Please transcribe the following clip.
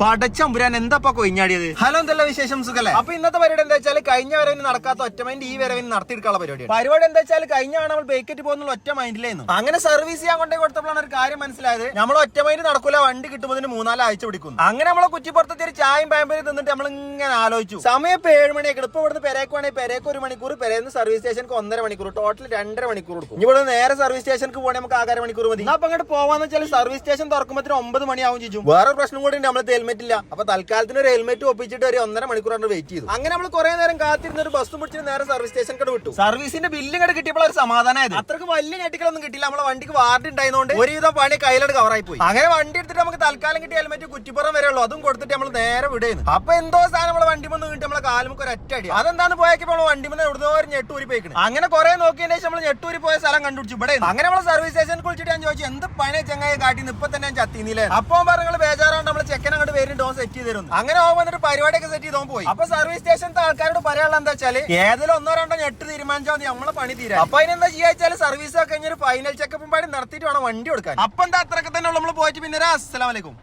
പടച്ചമ്പുരാൻ എന്താ കൊയിഞ്ഞാടിയത് ഹലോ എന്തല്ല വിശേഷം സുഖല്ലേ? അപ്പൊ ഇന്നത്തെ പരിപാടി എന്താ വെച്ചാൽ കഴിഞ്ഞ വരവിന് നടക്കാത്ത ഒറ്റ മൈൻഡ് ഈ വരവിന് നടത്തിയെടുക്കാനുള്ള പരിപാടി പരിപാടി എന്താ വെച്ചാൽ കഴിഞ്ഞ ആണ് നമ്മൾ ബേക്കറ്റ് പോകുന്ന ഒറ്റ മൈൻഡിലായിരുന്നു അങ്ങനെ സർവീസ് ചെയ്യാൻ കൊണ്ടേ കൊടുത്തപ്പോഴാണ് ഒരു കാര്യം മനസ്സിലായത്. നമ്മൾ ഒറ്റ മൈൻഡ് നടക്കൂല വണ്ടി കിട്ടുമ്പോൾ മൂന്നാൽ ആഴ്ച പിടിക്കും. അങ്ങനെ നമ്മളെ കുറ്റിപ്പുറത്തെ ഒരു ചായയും പാമ്പരും തിന്നിട്ട് നമ്മൾ ഇങ്ങനെ ആലോചിച്ചു. സമയം ഇപ്പൊ ഏഴ് മണിയൊക്കെ ഇപ്പൊ ഇവിടുന്ന് പെരേക്ക് വേണമെങ്കിൽ പെരേക്ക് ഒരു മണിക്കൂർ പെരേന്ന് സർവീസ് സ്റ്റേഷനിക്ക് ഒന്നര മണിക്കൂർ ടോട്ടൽ രണ്ടര മണിക്കൂർ കൊടുക്കും ഇവിടെ നേരെ സർവീസ് സ്റ്റേഷനിക്ക് പോകണേ നമുക്ക് ആകാര മണിക്കൂർ മതി. അപ്പൊ അങ്ങോട്ട് പോവാന്ന് വെച്ചാൽ സർവീസ് സ്റ്റേഷൻ തുറക്കുമ്പോൾ ഒമ്പത് മണിയാവും ചോദിച്ചു വേറെ പ്രശ്നം കൂടി നമ്മൾ ഹെൽമെറ്റ് ഇല്ല. അപ്പൊ തൽക്കാലത്തിന് ഒരു ഹെൽമെറ്റ് ഒപ്പിച്ചിട്ട് ഒരു ഒന്നര മണിക്കൂറാണ് വെയിറ്റ് ചെയ്തു. അങ്ങനെ നമ്മൾ കുറെ നേരം കാത്തിരുന്ന ഒരു ബസ് പിടിച്ചിട്ട് നേരെ സർവീസ് സ്റ്റേഷൻ കട വിട്ടു. സർവീസിന്റെ ബില്ല് കട കിട്ടിയപ്പോൾ ഒരു സമാധാനമായത് അത്രയ്ക്ക് വലിയ ഞെട്ടികളൊന്നും കിട്ടില്ല നമ്മളെ വണ്ടിക്ക് വാർഡ് ഉണ്ടായതുകൊണ്ട് ഒരുവിധം പണി കയ്യിലോട് കവറായി പോയി. അങ്ങനെ വണ്ടി എടുത്തിട്ട് നമുക്ക് തൽക്കാലം കിട്ടിയ ഹെൽമെറ്റ് കുറ്റിപ്പുറം വരെ ഉള്ളൂ. അതും കൊടുത്തിട്ട് നമ്മൾ നേരെ വിടേന്ന് അപ്പൊ എന്തോ സാധനം നമ്മളെ വണ്ടി വന്ന് കിട്ടി നമ്മളെ കാലുമുക്ക് ഒരു ഒറ്റ അടി അതെന്താന്ന് പോയപ്പോ നമ്മൾ വണ്ടി മുന്നേ എവിടുന്നോ ഒരു ഞെട്ടൂരി പോയിക്കണം. അങ്ങനെ കുറെ നോക്കിയതിന് ശേഷം നമ്മൾ ഞെട്ടൂരി പോയ സ്ഥലം കണ്ടുപിടിച്ചു. ഇവിടെ അങ്ങനെ നമ്മൾ സർവീസ് സ്റ്റേഷനിൽ കുളിച്ചിട്ട് ഞാൻ ചോദിച്ചു എന്ത് പണി ചെങ്ങായി? കാട്ടി ഇപ്പൊ തന്നെ ഞാൻ ചത്തിന്നില്ലേ അപ്പൊ പറഞ്ഞു ബേജാറാണ് നമ്മൾ ചെക്കൻ അങ്ങോട്ട് വരുന്നുണ്ട് ഓൻ സെറ്റ് ചെയ്ത് തരുന്നു. അങ്ങനെ ഓൻ വന്നിട്ട് പരിപാടിയൊക്കെ സെറ്റ് ചെയ്തോ പോയി. അപ്പൊ സർവീസ് സ്റ്റേഷനത്തെ ആൾക്കാരോട് പറയാനുള്ള എന്താ വെച്ചാൽ ഏതെങ്കിലും ഒന്നോ രണ്ടോ ഞെട്ട് തീരുമാനിച്ചാൽ മതി നമ്മളെ പണി തീരാ അപ്പൊ അതിനെന്താ ചെയ്യാ വെച്ചാൽ സർവീസ് ഒക്കെ കഴിഞ്ഞൊരു ഫൈനൽ ചെക്കപ്പും പാടി നടത്തിയിട്ട് വേണം വണ്ടി കൊടുക്കാൻ. അപ്പൊ എന്താ അത്രയൊക്കെ തന്നെ നമ്മൾ പോയിട്ട് പിന്നെ അസ്സലാമലൈക്കും